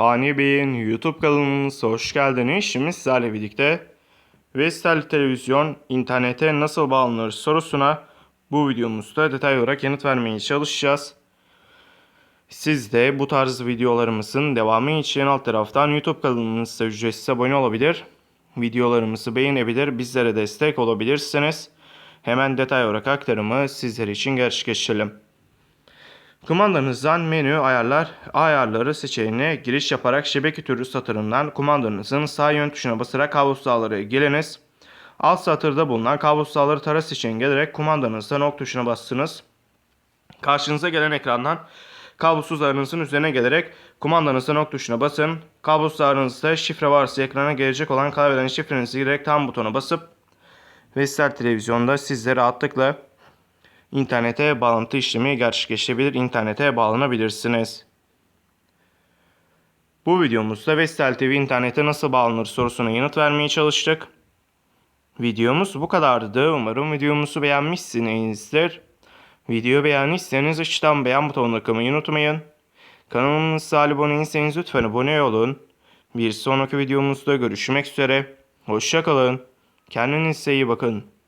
Fani Bey'in YouTube kanalımıza hoş geldiniz. Şimdi sizlerle birlikte Vestel Televizyon internete nasıl bağlanır sorusuna bu videomuzda detay olarak yanıt vermeye çalışacağız. Siz de bu tarz videolarımızın devamı için alt taraftan YouTube kanalımıza ücretsiz abone olabilir. Videolarımızı beğenebilir, bizlere destek olabilirsiniz. Hemen detay olarak aktarımı sizler için gerçekleştirelim. Kumandanızdan menü ayarlar ayarları seçeneğine giriş yaparak şebeke türü satırından kumandanızın sağ yön tuşuna basarak kablo sağları geliniz. Alt satırda bulunan kablo sağları tara seçeneğine gelerek kumandanızdan ok tuşuna bastınız. Karşınıza gelen ekrandan kablosuz ağınızın üzerine gelerek kumandanızdan ok tuşuna basın. Kablosuz ağınızda şifre varsa ekrana gelecek olan kaybeden şifrenizi girerek tam butona basıp Vestel televizyonda sizlere rahatlıkla internete bağlantı işlemi gerçekleşebilir, internete bağlanabilirsiniz. Bu videomuzda Vestel TV internete nasıl bağlanır sorusuna yanıt vermeye çalıştık. Videomuz bu kadardı. Umarım videomuzu beğenmişsinizdir. Video beğendiyseniz aşağıdan beğen butonuna tıklamayı unutmayın. Kanalımıza abone değilseniz lütfen abone olun. Bir sonraki videomuzda görüşmek üzere. Hoşçakalın. Kendinize iyi bakın.